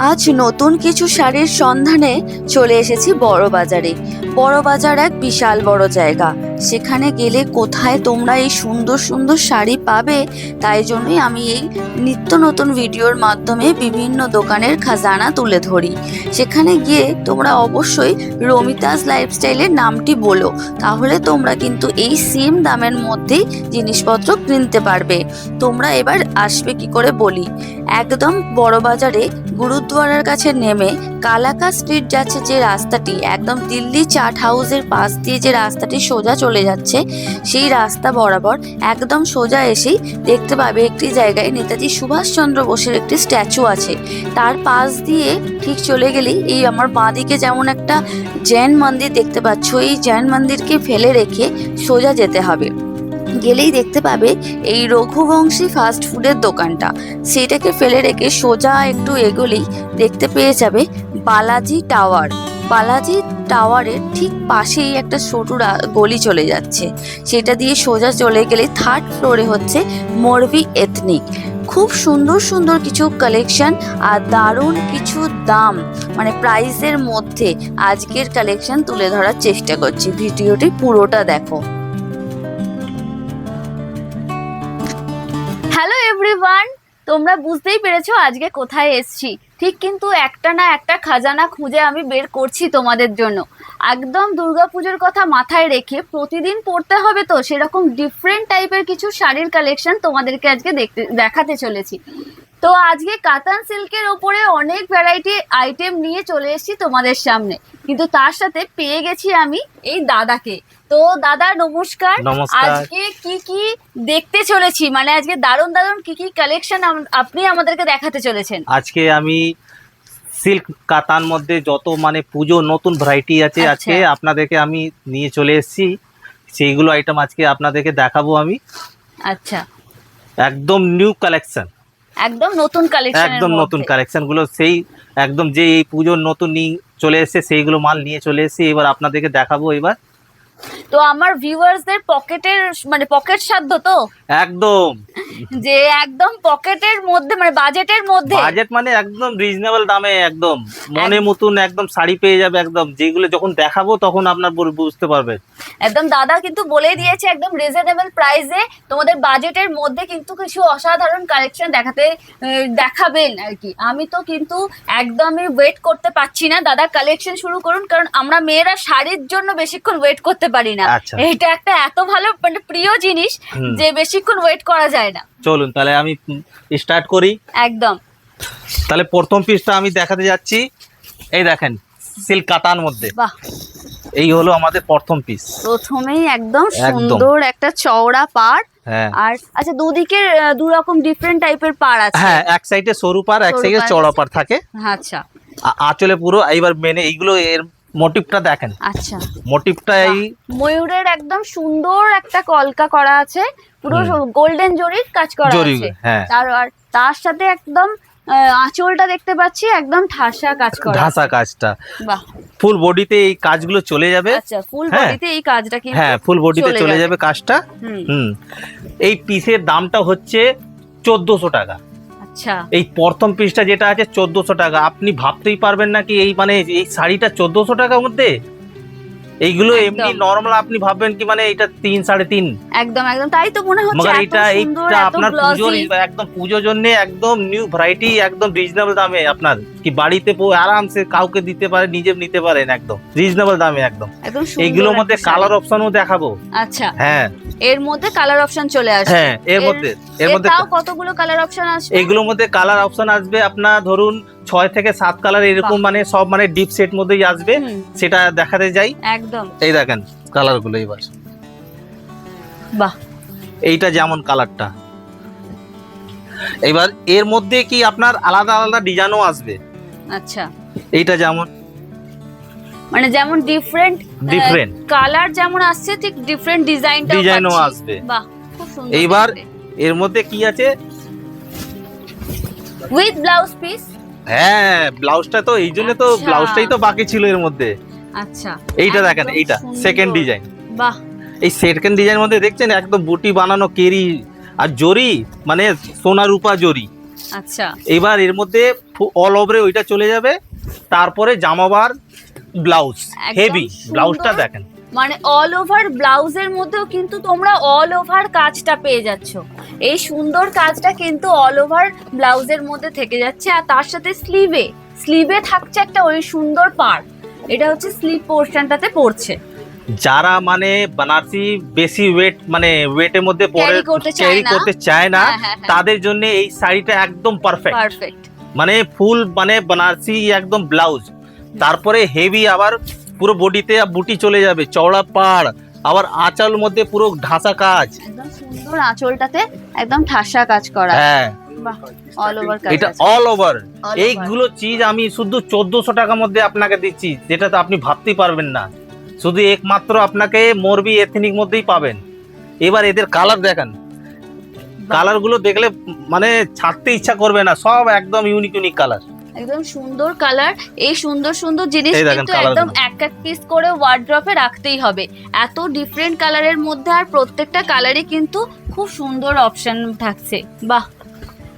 আজ নতুন কিছু শাড়ির সন্ধানে চলে এসেছি বড় বাজারে বড় বাজার এক বিশাল বড় জায়গা। সেখানে গেলে কোথায় তোমরা এই সুন্দর সুন্দর শাড়ি পাবে? তাই জন্যই আমি এই নিত্য নতুন ভিডিওর মাধ্যমে বিভিন্ন দোকানের খাজানা তুলে ধরি। সেখানে গিয়ে তোমরা অবশ্যই রমিতাজ লাইফস্টাইলের নামটি বলো। তাহলে তোমরা কিন্তু এই সেম দামের মধ্যেই জিনিসপত্র কিনতে পারবে। তোমরা এবার আসবে কি করে বলি? একদম বড় বাজারে গুরুদ্বারার কাছে নেমে কালাকা স্ট্রিট যাচ্ছে যে রাস্তাটি। একদম দিল্লি চাট হাউসের পাশ দিয়ে যে রাস্তাটি সোজা চলে যাচ্ছে। সেই রাস্তা বরাবর একদম সোজা এসেই দেখতে পাবে একটি জায়গায় নেতাজি সুভাষচন্দ্র বোসের একটি স্ট্যাচু আছে। তার পাশ দিয়ে ঠিক চলে গেলেই এই আমার বাঁদিকে যেমন একটা জৈন মন্দির দেখতে পাচ্ছ, এই জৈন মন্দিরকে ফেলে রেখে সোজা যেতে হবে। গেলেই দেখতে পাবে এই রঘুবংশী ফাস্ট ফুডের দোকানটা। সেটাকে ফেলে রেখে সোজা একটু এগোলেই দেখতে পেয়ে যাবে বালাজি টাওয়ার। বালাজি টাওয়ারের ঠিক পাশেই একটা ছোট গলি চলে যাচ্ছে। সেটা দিয়ে সোজা চলে গেলে থার্ড ফ্লোরে হচ্ছে মরবি এথনিক খুব সুন্দর সুন্দর কিছু কালেকশন আর দারুণ কিছু দাম। মানে প্রাইসের মধ্যে আজকের কালেকশন তুলে ধরার চেষ্টা করছি। ভিডিওটি পুরোটা দেখো। হ্যালো এভরিওয়ান তোমরা বুঝতেই পেরেছ আজকে কোথায় এসছি। ঠিক কিন্তু একটা না একটা খাজানা খুঁজে আমি বের করছি তোমাদের জন্য। একদম দুর্গাপুজোর কথা মাথায় রেখে প্রতিদিন পড়তে হবে তো, সেরকম ডিফারেন্ট টাইপের কিছু শাড়ির কালেকশন তোমাদেরকে আজকে দেখতে, দেখাতে চলেছি। তো আজকে কাতান সিল্কের ওপরে অনেক ভ্যারাইটি আইটেম নিয়ে চলে এসেছি তোমাদের সামনে। কিন্তু তার সাথে পেয়ে গেছি আমি এই দাদাকে। তো দাদা নমস্কার। আজকে কি কি দেখতে চলেছি? মানে আজকে দারুণ দারুণ কি কি কালেকশন আপনি আমাদেরকে দেখাতে চলেছেন? আজকে আমি সিল্ক কাতান মধ্যে যত মানে পুজো নতুন ভ্যারাইটি আছে আচ্ছা। আজকে আপনাদেরকে আমি নিয়ে চলে এসেছি। সেইগুলো আইটেম আজকে আপনাদেরকে দেখাবো আমি। আচ্ছা। একদম নিউ কালেকশন একদম নতুন কালেকশন একদম নতুন কালেকশনগুলো সেই একদম যে এই পুজোর নতুন চলে এসেছে সেইগুলো মাল নিয়ে চলে এসেছি। এবার আপনাদেরকে দেখাবো এবার। তো আমার ভিউয়ার্সদের পকেটের মানে পকেট সাধ্য তো? একদম। যে একদম পকেটের মধ্যে মানে বাজেটের মধ্যে। বাজেট মানে একদম রিজনেবল দামে একদম। মনে মতন একদম শাড়ি পেয়ে যাবে একদম। যেগুলো যখন দেখাবো তখন আপনার বুঝতে পারবেন একদম দাদা কিন্তু বলেই দিয়েছে একদম রিজনেবল প্রাইসে তোমাদের বাজেটের মধ্যে কিন্তু কিছু অসাধারণ কালেকশন দেখাতে দেখাবেন আর কি। আমি তো কিন্তু একদমই ওয়েট করতে পারছি না। দাদা কালেকশন শুরু করুন কারণ আমরা মেয়েরা শাড়ির জন্য বেশিক্ষণ ওয়েট করতে পারি না। আচ্ছা। এটা একটা এত ভালো মানে প্রিয় জিনিস যে বেশিক্ষণ ওয়েট করা যায় না। চলুন তাহলে আমি স্টার্ট করি। একদম। তাহলে প্রথম পিসটা আমি দেখাতে যাচ্ছি। এই দেখেন সিল্ক কাতার মধ্যে। বাহ। এই হলো আমাদের প্রথম পিস প্রথমেই একদম। সুন্দর একটা চওড়া পাড়। হ্যাঁ। আর আচ্ছা দুদিকে দু রকম ডিফারেন্ট টাইপের পাড় আছে। হ্যাঁ এক সাইডে সরু পার এক সাইডে পাড়। পার থাকে। আচ্ছা। আঁচলে পুরো এইবার মেনে এইগুলো এর মোটিভটা দেখেন। আচ্ছা। মোটিভটা এই ময়ূরের একদম সুন্দর একটা কলকা করা আছে। পুরো গোল্ডেন জরির কাজ করা আছে। হ্যাঁ। তার আর তার সাথে একদম আঁচলটা দেখতে পাচ্ছি একদম ঠাসা কাজ করা ঢাসা কাজটা। বাহ। ফুল বডিতে এই কাজগুলো চলে যাবে। আচ্ছা ফুল হ্যাঁ। বডিতে এই কাজটা কিন্তু হ্যাঁ ফুল বডিতে চলে যাবে কাজটা। হুম। হুম। এই পিসের দামটা হচ্ছে চোদ্দোশো টাকা। আচ্ছা। এই প্রথম পিসটা যেটা আছে, চোদ্দশো টাকা। আপনি ভাবতেই পারবেন না কি এই মানে এই শাড়িটা চোদ্দশো টাকার মধ্যে? এইগুলো এমনি নরমাল আপনি ভাববেন কি মানে এটা তিন সাড়ে তিন? একদম একদম। তাই তো মনে হচ্ছে এটা এইটা আপনার পুজোর একদম পুজোর জন্য একদম নিউ ভ্যারাইটি একদম রিজনেবল দামে আপনার। কি বাড়িতে আরামসে কাউকে দিতে পারে নিজে নিতে পারেন একদম। রিজনেবল দামে একদম। এইগুলোর মধ্যে। কালার অপশনও দেখাবো। আচ্ছা। হ্যাঁ। এর মধ্যে কালার অপশন চলে আসবে। হ্যাঁ এর মধ্যে এর মধ্যে কতগুলো কালার অপশন আসবে? এইগুলোর মধ্যে কালার অপশন আসবে আপনার ধরুন ছয় থেকে সাত কালার এরকম মানে সব মানে ডিপ সেট মধ্যেই আসবে সেটা দেখাতে যাই। একদম। এই দেখেন কালারগুলো এবার। বাহ। এইটা যেমন কালারটা। এবার এর মধ্যে কি আপনার আলাদা আলাদা ডিজাইনও আসবে? আচ্ছা। এইটা যেমন। মানে যেমন ডিফারেন্ট ডিফারেন্ট কালার যেমন আসছে ঠিক ডিফারেন্ট ডিজাইনটা ডিজাইনও আসবে। বাহ খুব সুন্দর এইবার এর মধ্যে কি আছে? উইথ ব্লাউজ পিস হ্যাঁ ব্লাউজটা তো এই জন্য তো আচ্ছা। ব্লাউজটাই তো বাকি ছিল এর মধ্যে। আচ্ছা। এইটা দেখেন এইটা সেকেন্ড ডিজাইন বাহ। এই সেকেন্ড ডিজাইন মধ্যে দেখছেন একদম বুটি বানানো কেরি আর জরি মানে সোনা রূপা জরি। আচ্ছা। এবার এর মধ্যে অল ওভারে ওইটা চলে যাবে তারপরে জামাবার ব্লাউজ হেভি ব্লাউজটা দেখেন। মানে অল ওভার ব্লাউজের মধ্যেও কিন্তু তোমরা অল ওভার কাজটা পেয়ে যাচ্ছ। এই সুন্দর কাজটা কিন্তু অল ওভার ব্লাউজের মধ্যে থেকে যাচ্ছে আর তার সাথে স্লিভে স্লিভে থাকছে একটা ওই সুন্দর পার এটা হচ্ছে স্লিভ পোর্শনটাতে পড়ছে। যারা মানে বানারসি বেশি ওয়েট মানে ওয়েটের মধ্যে পরে করতে চায় ক্যারি করতে চায় না হ্যাঁ, হ্যাঁ, হ্যাঁ। তাদের জন্য এই শাড়িটা একদম পারফেক্ট পারফেক্ট মানে ফুল মানে বানারসি একদম ব্লাউজ। তারপরে হেভি আবার পুরো বডিতে বুটি চলে যাবে চওড়া পাড় আবার আঁচল মধ্যে পুরো ঢাসা কাজ। একদম সুন্দর আঁচলটাতে একদম ঠাসা কাজ করা। হ্যাঁ। এটা অল ওভার এইগুলো চিজ আমি শুধু চোদ্দশো টাকার মধ্যে আপনাকে দিচ্ছি যেটা তো আপনি ভাবতেই পারবেন না। শুধু একমাত্র আপনাকে মোরবি এথনিক মধ্যেই পাবেন। এবার এদের কালার দেখান। কালারগুলো দেখলে মানে ছাড়তে ইচ্ছা করবে না সব একদম ইউনিক ইউনিক কালার একদম সুন্দর কালার এই সুন্দর সুন্দর জিনিস কিন্তু একদম এক এক পিস করে ওয়ার্ড্রপে রাখতেই হবে। এত ডিফারেন্ট কালারের মধ্যে আর প্রত্যেকটা কালারই কিন্তু খুব সুন্দর অপশন থাকছে। বাহ!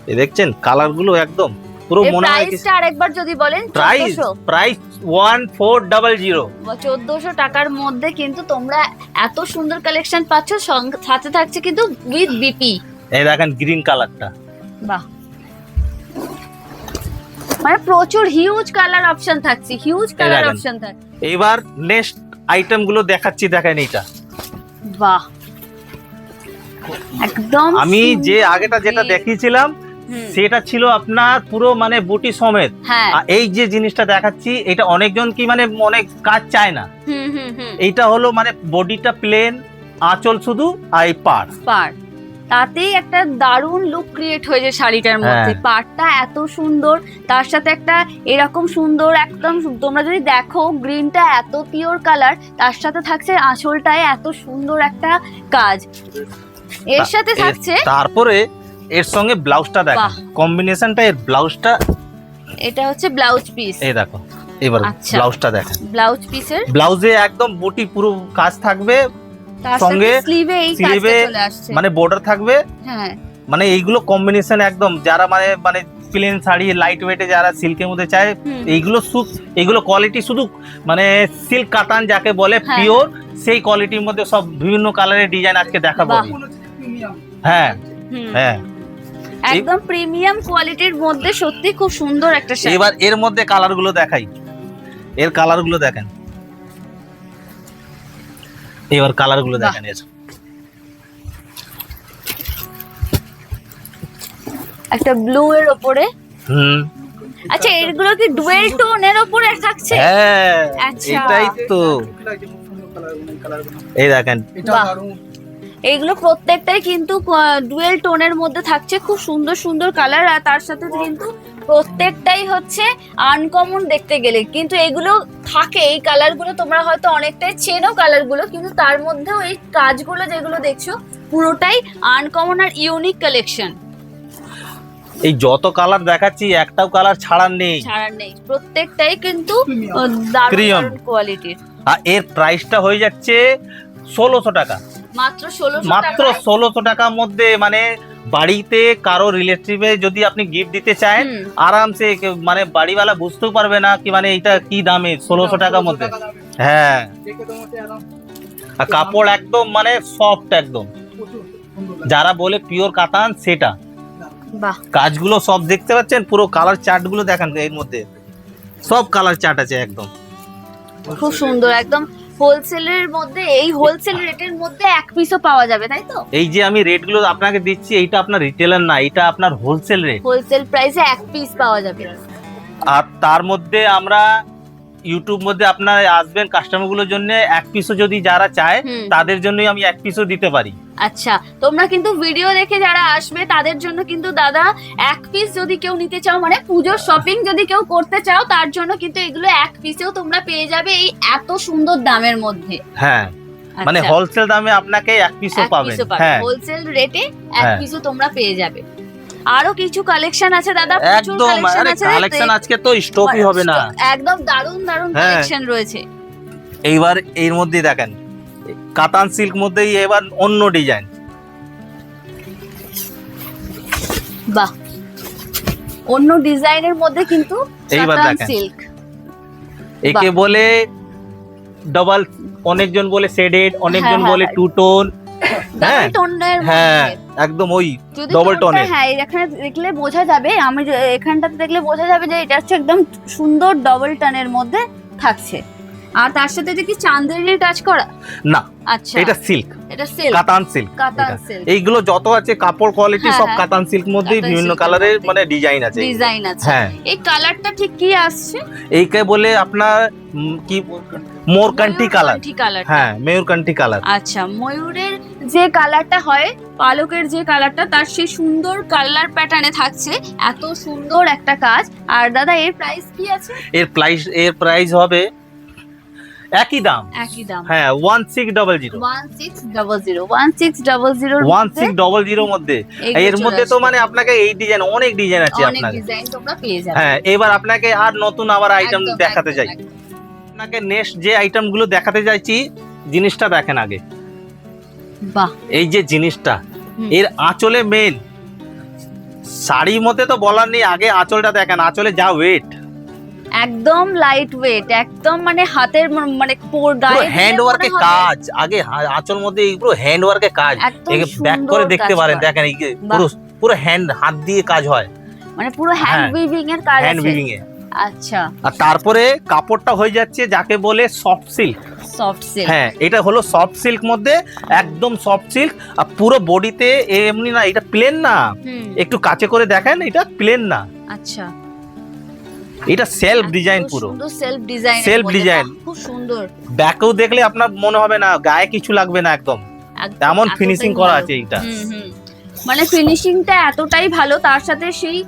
এই দেখছেন কালারগুলো একদম পুরো মনে হয় প্রাইসটা আরেকবার যদি বলেন price price one four double zero চোদ্দশো টাকার মধ্যে কিন্তু তোমরা এত সুন্দর কালেকশন পাচ্ছ। সাথে থাকছে কিন্তু উইথ বিপি এই দেখেন গ্রিন কালারটা বাহ! মানে প্রচুর হিউজ কালার অপশন থাকছে হিউজ কালার অপশন থাকছে এবার নেক্সট আইটেমগুলো দেখাচ্ছি দেখেন এইটা। বাহ। একদম আমি যে আগেটা যেটা দেখিয়েছিলাম সেটা ছিল আপনার পুরো মানে বুটি সমেত। হ্যাঁ। আর এই যে জিনিসটা দেখাচ্ছি এটা অনেকজন কি মানে অনেক কাজ চায় না। হুম হুম হুম। এইটা হলো মানে বডিটা প্লেন আঁচল শুধু আর এই পার পার তাতেই একটা দারুণ লুক ক্রিয়েট হয়ে যায় শাড়িটার মধ্যে। পাটটা এত সুন্দর তার সাথে একটা এরকম সুন্দর একদম তোমরা যদি দেখো গ্রিনটা এত পিওর কালার তার সাথে থাকছে আঁচলটায় এত সুন্দর একটা কাজ। এর সাথে থাকছে তারপরে এর সঙ্গে ব্লাউজটা দেখো। কম্বিনেশনটা এর ব্লাউজটা এটা হচ্ছে ব্লাউজ পিস এই দেখো এবার আচ্ছা। ব্লাউজটা দেখেন। ব্লাউজ পিসের ব্লাউজে একদম বুটি পুরো কাজ থাকবে সঙ্গে স্লিভে মানে বর্ডার থাকবে? হ্যাঁ। মানে এইগুলো কম্বিনেশন একদম যারা মানে মানে প্লেন শাড়ি লাইট ওয়েটে যারা সিল্কের মধ্যে চায়। এইগুলো এইগুলো কোয়ালিটি শুধু মানে সিল্ক কাতান যাকে বলে হ্যাঁ। পিওর সেই কোয়ালিটির মধ্যে সব বিভিন্ন কালারের ডিজাইন আজকে দেখাবো। হ্যাঁ। হ্যাঁ। একদম প্রিমিয়াম কোয়ালিটির মধ্যে সত্যি খুব সুন্দর একটা শাড়ি। এবার এর মধ্যে কালারগুলো দেখাই। এর কালারগুলো দেখেন। এবার কালারগুলো দেখেন এর একটা ব্লু এর ওপরে? হুম। আচ্ছা এগুলো কি ডুয়েল টোনের ওপরে থাকছে? হ্যাঁ আচ্ছা। এটাই তো। এই দেখেন। এইগুলো প্রত্যেকটাই কিন্তু ডুয়েল টোনের মধ্যে থাকছে। খুব সুন্দর সুন্দর কালার আর তার সাথে কিন্তু প্রত্যেকটাই হচ্ছে আনকমন দেখতে গেলে। কিন্তু এগুলো থাকে এই কালারগুলো তোমরা হয়তো অনেকটাই চেনো কালারগুলো কিন্তু তার মধ্যেও এই কাজগুলো যেগুলো দেখছ পুরোটাই আনকমন আর ইউনিক কালেকশন এই যত কালার দেখাচ্ছি একটাও কালার ছাড়ার নেই। ছাড়ার নেই। প্রত্যেকটাই কিন্তু দারুণ কোয়ালিটির আর এর প্রাইসটা হয়ে যাচ্ছে ষোলোশো টাকা। মাত্র ষোলোশো মাত্র ষোলোশো টাকার মধ্যে মানে বাড়িতে কারও রিলেটিভে যদি আপনি গিফট দিতে চান। আরামসে মানে বাড়িওয়ালা বুঝতেও পারবে না কি মানে এটা কি দামে ষোলোশো টাকার মধ্যে। হ্যাঁ। আর কাপড় একদম মানে সফট একদম। যারা বলে পিওর কাতান সেটা। কাজগুলো সব দেখতে পাচ্ছেন পুরো কালার চার্টগুলো দেখান এর মধ্যে। সব কালার চার্ট আছে একদম। খুব সুন্দর একদম হোলসেলের মধ্যে এই হোলসেল রেটের মধ্যে এক পিসও পাওয়া যাবে তাই তো? এই যে আমি রেটগুলো আপনাকে দিচ্ছি এইটা আপনার রিটেলার না এটা আপনার হোলসেল রেট হোলসেল প্রাইসে এক পিস পাওয়া যাবে। আর তার মধ্যে আমরা ইউটিউব মধ্যে আপনার আসবেন কাস্টমারগুলোর জন্য এক পিসও যদি যারা চায় তাদের জন্যই আমি এক পিসও দিতে পারি। আচ্ছা তোমরা কিন্তু ভিডিও দেখে যারা আসবে তাদের জন্য কিন্তু দাদা এক পিস যদি কেউ নিতে চাও মানে পুজোর শপিং যদি কেউ করতে চাও তার জন্য কিন্তু এগুলো এক পিসেও তোমরা পেয়ে যাবে এই এত সুন্দর দামের মধ্যে। হ্যাঁ মানে হোলসেল দামে আপনাকে এক পিসও পাবেন। হ্যাঁ। হোলসেল রেটে এক হ্যাঁ। পিসও তোমরা পেয়ে যাবে। আরও কিছু কালেকশন আছে দাদা প্রচুর একদম কালেকশন আছে। আজকে তো স্টপই হবে না। একদম দারুণ দারুণ হ্যাঁ। কালেকশন রয়েছে। এইবার এর মধ্যে দেখেন কাতান সিল্ক মধ্যেই এবার অন্য ডিজাইন। বাহ। অন্য ডিজাইনের মধ্যে কিন্তু এইবার দেখেন। সিল্ক। একে বলে ডাবল অনেকজন বলে শেডেড অনেকজন হ্যাঁ, বলে হ্যাঁ। টু টোন হ্যাঁ, টোনের হ্যাঁ একদম ওই টোনটা tone হ্যাঁ এখানে দেখলে বোঝা যাবে আমি এখানটাতে দেখলে বোঝা যাবে যে এটা হচ্ছে একদম সুন্দর ডবল টানের মধ্যে থাকছে। আর তার সাথে যে কি চান্দেরির কাজ করা? না আচ্ছা। এটা সিল্ক এটা সিল্ক কাতান সিল্ক কাতান সিল্ক এইগুলো যত আছে কাপড় কোয়ালিটি হ্যাঁ, সব হ্যাঁ। কাতান সিল্ক মধ্যেই কাতান বিভিন্ন কালারের মানে ডিজাইন আছে ডিজাইন আছে। হ্যাঁ। এই কালারটা ঠিক কি আসছে? এইকে বলে আপনার কি মোরকান্টি কালার হ্যাঁ মেয়রকান্টি কালার আচ্ছা ময়ূরের যে কালারটা হয় পালকের যে কালারটা তার সেই সুন্দর কালার প্যাটার্নে থাকছে। এত সুন্দর একটা কাজ। আর দাদা এর প্রাইস কি আছে? এর প্রাইস এর প্রাইস হবে একই দাম। একই দাম। হ্যাঁ one six double zero one six double zero one six double zero one six double zero মধ্যে। এর মধ্যে তো মানে আপনাকে এই ডিজাইন অনেক ডিজাইন আছে আপনাকে ডিজাইন তোমরা পেয়ে যাবে। হ্যাঁ এবার আপনাকে আর নতুন আবার আইটেম দেখাতে চাই। আপনাকে নেক্সট যে আইটেমগুলো দেখাতে চাইছি জিনিসটা দেখেন আগে। বাহ। এই যে জিনিসটা এর আঁচলে মেন শাড়ির মধ্যে তো বলার নেই আগে আঁচলটা দেখেন আঁচলে যা ওয়েট একদম লাইট ওয়েট একদম মানে হাতের মানে পোর পুরো গায়ে হ্যান্ড ওয়ার্কের কাজ। আগে আঁচল মধ্যে এইগুলো হ্যান্ড ওয়ার্কের কাজ। ব্যাক করে দেখতে পারেন। দেখেন পুরো পুরো হ্যান্ড হাত দিয়ে কাজ হয়। মানে পুরো হ্যান্ড হ্যাঁ। উইভিং এর কাজ হ্যান্ড উইভিং এ আচ্ছা। আর তারপরে কাপড়টা হয়ে যাচ্ছে যাকে বলে সফট সিল্ক সফট সিল্ক হ্যাঁ এটা হলো সফট সিল্ক মধ্যে একদম সফট সিল্ক আর পুরো বডিতে এমনি না এটা প্লেন না। একটু কাছে করে দেখেন এটা প্লেন না। আচ্ছা। এটা সেলফ ডিজাইন পুরো। Self design Self design। খুব সুন্দর। ব্যাকেও দেখলে আপনার মনে হবে না গায়ে কিছু লাগবে না একদম। এমন ফিনিশিং করা আছে এইটা। মানে ফিনিশিংটা এতটাই ভালো তার সাথে সেই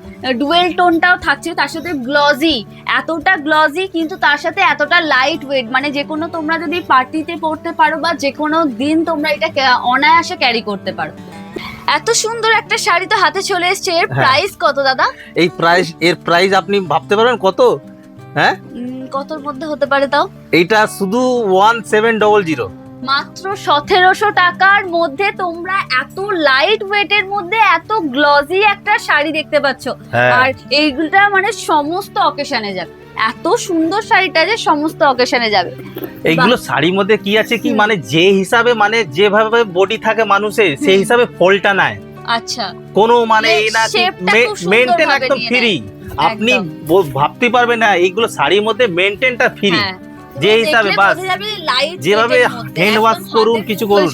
ডুয়েল টোনটাও থাকছে তার সাথে গ্লজি এতটা গ্লজি কিন্তু তার সাথে এতটা লাইট ওয়েট মানে যে কোনো তোমরা যদি পার্টিতে পড়তে পারো বা যে কোনো দিন তোমরা এটা অনায়াসে ক্যারি করতে পারো। এত সুন্দর একটা শাড়ি তো হাতে চলে এসেছে। এর হ্যাঁ। প্রাইস কত দাদা? এই প্রাইস এর প্রাইস আপনি ভাবতে পারেন কত? হ্যাঁ? কতর মধ্যে হতে পারে তাও? এইটা শুধু ওয়ান সেভেন ডবল জিরো মাত্র সতেরোশো টাকার মধ্যে তোমরা এত লাইট ওয়েটের মধ্যে এত গ্লজি একটা শাড়ি দেখতে পাচ্ছ। হ্যাঁ। আর এইগুলোটা মানে সমস্ত অকেশনে যাবে। এত সুন্দর শাড়িটা যে সমস্ত অকেশনে যাবে। এইগুলো শাড়ির মধ্যে কি আছে কি? মানে যে হিসাবে মানে যেভাবে বডি থাকে মানুষের সেই হিসাবে ফলটা নাই আচ্ছা। কোনো মানে এই না মেনটেন একদম ফ্রি আপনি ভাবতে পারবেন না এইগুলো শাড়ির মধ্যে মেনটেনটা ফ্রি যে তুমি হিসাবে বাস, যেভাবে একদম wash করুন, কিছু করুন।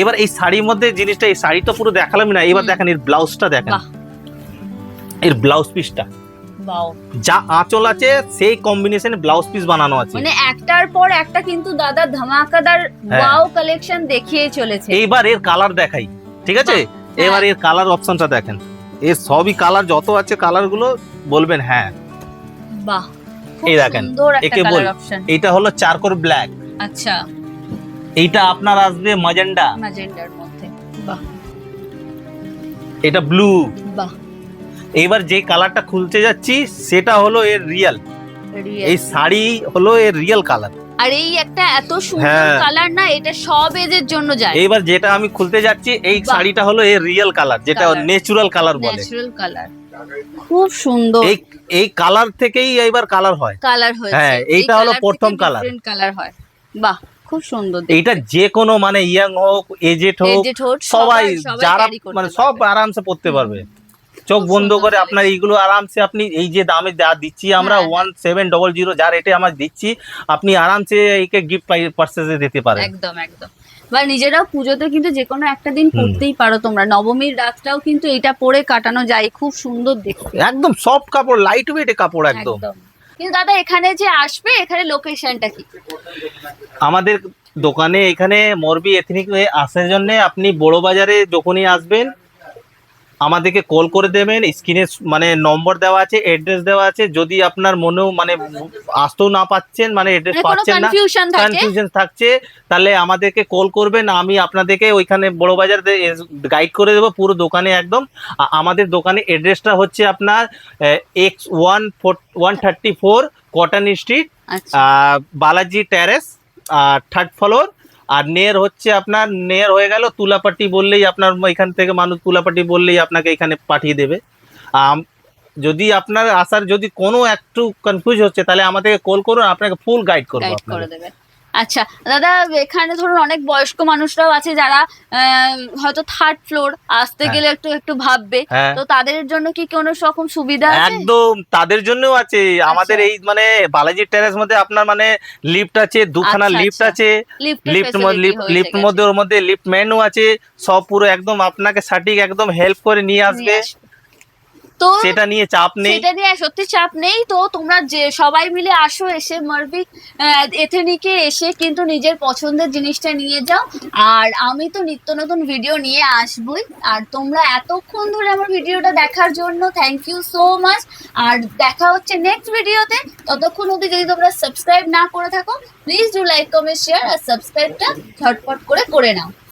এবার এই শাড়ির মধ্যে জিনিসটা এই শাড়ি তো পুরো দেখালাম না এবার দেখেন এর ব্লাউজটা দেখেন। এর ব্লাউজ পিসটা যা আঁচল আছে সেই কম্বিনেশনে ব্লাউজ পিস বানানো আছে। মানে একটার পর একটা কিন্তু দাদা ধামাকাদার হ্যাঁ। ওয়াও কালেকশন দেখিয়ে চলেছে। এইবার এর কালার দেখাই ঠিক আছে? হ্যাঁ। এবার এর কালার অপশনটা দেখেন। এর সবই কালার যত আছে কালারগুলো বলবেন হ্যাঁ। বাহ। এই দেখেন, একে বল। এইটা হলো চারকোর ব্ল্যাক আচ্ছা। এইটা আপনার আসবে মাজেন্ডা ম্যাজেন্ডার মধ্যে। বাহ। এটা ব্লু বাহ। এইবার যে কালারটা খুলতে যাচ্ছি সেটা হলো এর রিয়েল এই শাড়ি হলো এর রিয়েল কালার আর এই একটা এত সুন্দর হ্যাঁ। কালার না এটা সব এজের জন্য যায়। এইবার যেটা আমি খুলতে যাচ্ছি এই শাড়িটা হলো এর রিয়েল কালার যেটা। ন্যাচুরাল কালার বলে। ন্যাচারাল কালার খুব সুন্দর। এই এই কালার থেকেই এইবার কালার হয়। কালার হ্যাঁ, এই এইটা হলো প্রথম different কালার হয়। বাহ খুব সুন্দর এইটা যে কোনো মানে ইয়াং হোক এজেড হোক সবাই যারা মানে সব আরামসে পড়তে পারবে। চোখ বন্ধ করে আপনার এইগুলো আরামসে আপনি এই যে দামে যা দিচ্ছি আমরা হ্যাঁ, ওয়ান সেভেন ডবল জিরো যা রেটে আমরা দিচ্ছি আপনি আরামসে একে গিফট পার্সেসে দিতে পারেন। একদম একদম। বা নিজেরাও পুজোতে কিন্তু যে কোনো একটা দিন হুম। পড়তেই পারো তোমরা। নবমীর রাতটাও কিন্তু এটা পরে কাটানো যায় খুব সুন্দর দেখতে। একদম সব কাপড় লাইট ওয়েট কাপড় একদম। একদম। কিন্তু দাদা এখানে যে আসবে এখানে লোকেশনটা কি? আমাদের দোকানে এখানে মরবি এথনিক আসার জন্য আপনি বড় বাজারে যখনই আসবেন আমাদেরকে কল করে দেবেন স্ক্রিনে মানে নম্বর দেওয়া আছে অ্যাড্রেস দেওয়া আছে যদি আপনার মনেও মানে আসতেও না পাচ্ছেন মানে অ্যাড্রেস মানে পাচ্ছেন না কনফিউশন থাকছে তাহলে আমাদেরকে কল করবেন আমি আপনাদেরকে ওইখানে বড় বাজার গাইড করে দেবো পুরো দোকানে একদম। আমাদের দোকানে অ্যাড্রেসটা হচ্ছে আপনার X one four one thirty four cotton street Balaji terrace third floor আর নের হচ্ছে আপনার নের হয়ে গেল তুলাপাটি বললেই আপনার এখান থেকে মানুষ তুলাপাটি বললেই আপনাকে এখানে পাঠিয়ে দেবে। যদি আপনার আসার যদি কোনো একটু কনফিউজ হচ্ছে তাহলে আমাদেরকে কল করুন আপনাকে ফুল গাইড করব আচ্ছা দাদা এখানে ধরুন অনেক বয়স্ক মানুষরাও আছে যারা হয়তো থার্ড ফ্লোর আসতে হ্যাঁ। গেলে একটু একটু ভাববে। হ্যাঁ। তো তাদের জন্য কি কোনো রকম সুবিধা আছে? একদম তাদের জন্যও আছে। আমাদের আচ্ছা। এই মানে বালাজি টেরেস মধ্যে আপনার মানে লিফট আছে দুখানা আচ্ছা, লিফট আচ্ছা। আছে। লিফট লিফট লিফট মধ্যে ওর মধ্যে লিফট মেনু আছে। সব পুরো একদম আপনাকে সঠিক একদম হেল্প করে নিয়ে আসবে। তো সেটা নিয়ে চাপ নেই। সেটা নিয়ে সত্যি চাপ নেই। তো তোমরা যে সবাই মিলে আসো এসে মারবি এথেনিকে এসে কিন্তু নিজের পছন্দের জিনিসটা নিয়ে যাও। আর আমি তো নিত্য নতুন ভিডিও নিয়ে আসবই। আর তোমরা এতক্ষণ ধরে আমার ভিডিওটা দেখার জন্য থ্যাংক ইউ সো মাচ আর দেখা হচ্ছে নেক্সট ভিডিওতে ততক্ষণ অবধি যদি তোমরা সাবস্ক্রাইব না করে থাকো please do like comment share আর সাবস্ক্রাইবটা ঝটপট করে করে নাও।